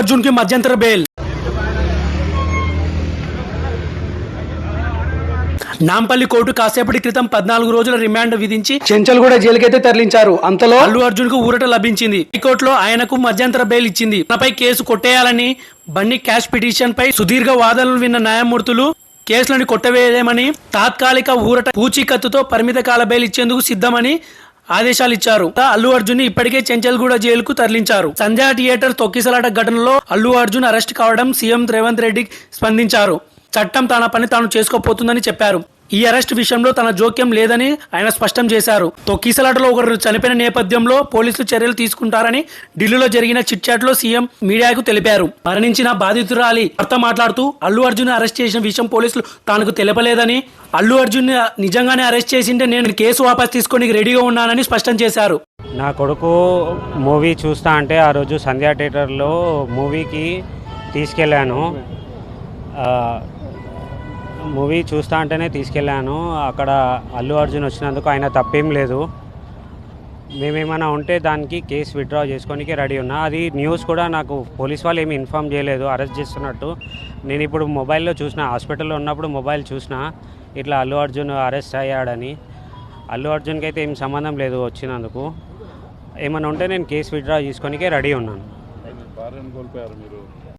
అర్జున్కి మధ్యంతర bail. Nampally court కాసేపటి క్రితం పద్నాలుగు రోజుల రిమాండ్ విధించి చెంచల్గూడ జైలుకైతే తరలించారు. అంతలో అల్లు అర్జున్కు ఊరట లభించింది. హైకోర్టులో ఆయనకు మధ్యంతర బెయిల్ ఇచ్చింది. తనపై కేసు కొట్టేయాలని బన్నీ క్యాష్ పిటిషన్ పై సుదీర్ఘ వాదనలు విన్న న్యాయమూర్తులు కేసులను కొట్టవేయలేమని తాత్కాలిక ఊరట పూచీకత్తుతో పరిమిత కాల బెయిల్ ఇచ్చేందుకు సిద్ధమని ఆదేశాలు ఇచ్చారు. అల్లు అర్జున్ని ఇప్పటికే చెంచల్గూడ జైలుకు తరలించారు. సంధ్యా థియేటర్ తొక్కిసలాట ఘటనలో అల్లు అర్జున్ అరెస్ట్ కావడం సీఎం రేవంత్ రెడ్డి స్పందించారు. చట్టం తన పని తాను చేసుకోపోతుందని చెప్పారు. ఈ అరెస్ట్ విషయంలో తన జోక్యం లేదని ఆయన స్పష్టం చేశారు. తొక్కీసలాటలో ఒకరు చనిపోయిన నేపథ్యంలో పోలీసులు చర్యలు తీసుకుంటారని ఢిల్లీలో జరిగిన చిట్చాట్లో సీఎం మీడియాకు తెలిపారు. మరణించిన బాధితురాలి భర్త మాట్లాడుతూ అల్లు అర్జున్ అరెస్ట్ చేసిన విషయం పోలీసులు తనకు తెలపలేదని అల్లు అర్జున్ నిజంగానే అరెస్ట్ చేసింటే నేను కేసు వాపస్ తీసుకొని రెడీగా ఉన్నానని స్పష్టం చేశారు. నా కొడుకు మూవీ చూస్తా అంటే ఆ రోజు సంధ్యా థియేటర్లో మూవీకి తీసుకెళ్ళాను. మూవీ చూస్తా అంటేనే తీసుకెళ్ళాను. అక్కడ అల్లు అర్జున్ వచ్చినందుకు ఆయన తప్పేం లేదు. మేమేమైనా ఉంటే దానికి కేసు విత్డ్రా చేసుకోనికి రెడీ ఉన్నా. అది న్యూస్ కూడా నాకు పోలీస్ వాళ్ళు ఏమి ఇన్ఫామ్ చేయలేదు. అరెస్ట్ చేస్తున్నట్టు. నేను ఇప్పుడు మొబైల్లో చూసిన హాస్పిటల్లో ఉన్నప్పుడు మొబైల్ చూసిన ఇట్లా అల్లు అర్జున్ అరెస్ట్ అయ్యాడని. అల్లు అర్జున్కి అయితే ఏం సంబంధం లేదు వచ్చినందుకు. ఏమైనా ఉంటే నేను కేసు విత్డ్రా చేసుకోనికే రెడీ ఉన్నాను.